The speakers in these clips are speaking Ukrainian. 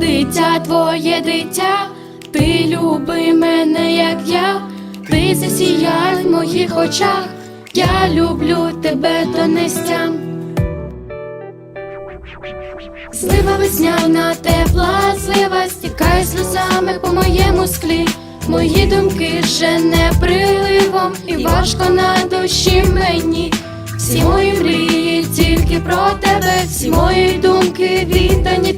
дитя, твоє дитя, ти люби мене, як я, ти засіяй в моїх очах, я люблю тебе до нестям. Злива весняна тепла, злива стікає сльозами по моєму склі. Мої думки жене приливом, і важко на душі мені. Всі мої мрії тільки про тебе, всі мої думки віддані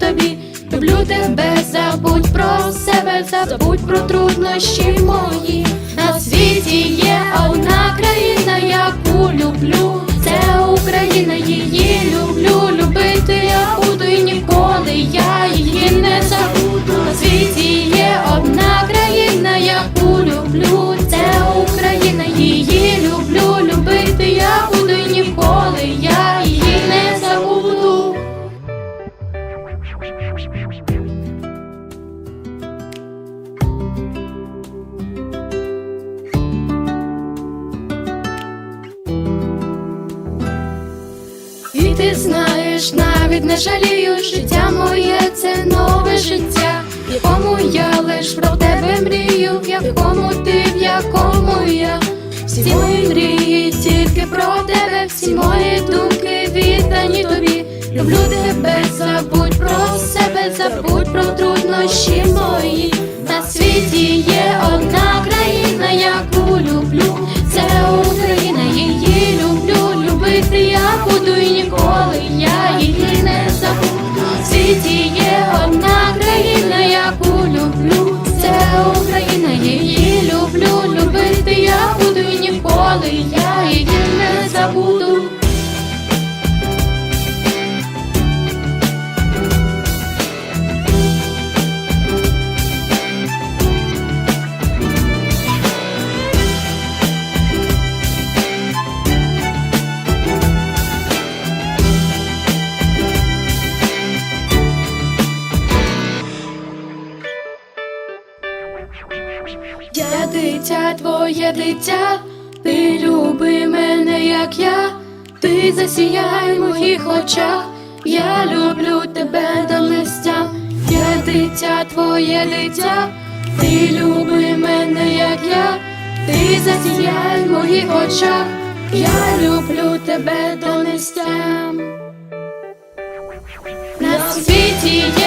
про забудь про труднощі мої. На світі є одна країна, яку люблю. Це Україна, її люблю, любити я буду і ніколи я її не забуду. На світі є одна країна, яку люблю. Це Україна, її люблю, любити я буду і ніколи я її не забуду. Ти знаєш, навіть не жалію, життя моє це нове життя, в якому я лиш про тебе мрію, в якому ти, в якому я. Всі мої мрії тільки про тебе, всі мої думки віддані тобі. Люблю тебе, забудь про себе, забудь про труднощі мої. На світі є одна країна, яку люблю. Це Я дитя, твоє дитя, ти люби мене, як я, ти засіяй в моїх очах, я люблю тебе до нестя. Я дитя, твоє дитя, ти люби мене, як я, ти засіяй в моїх очах, я люблю тебе до нестя. На світі є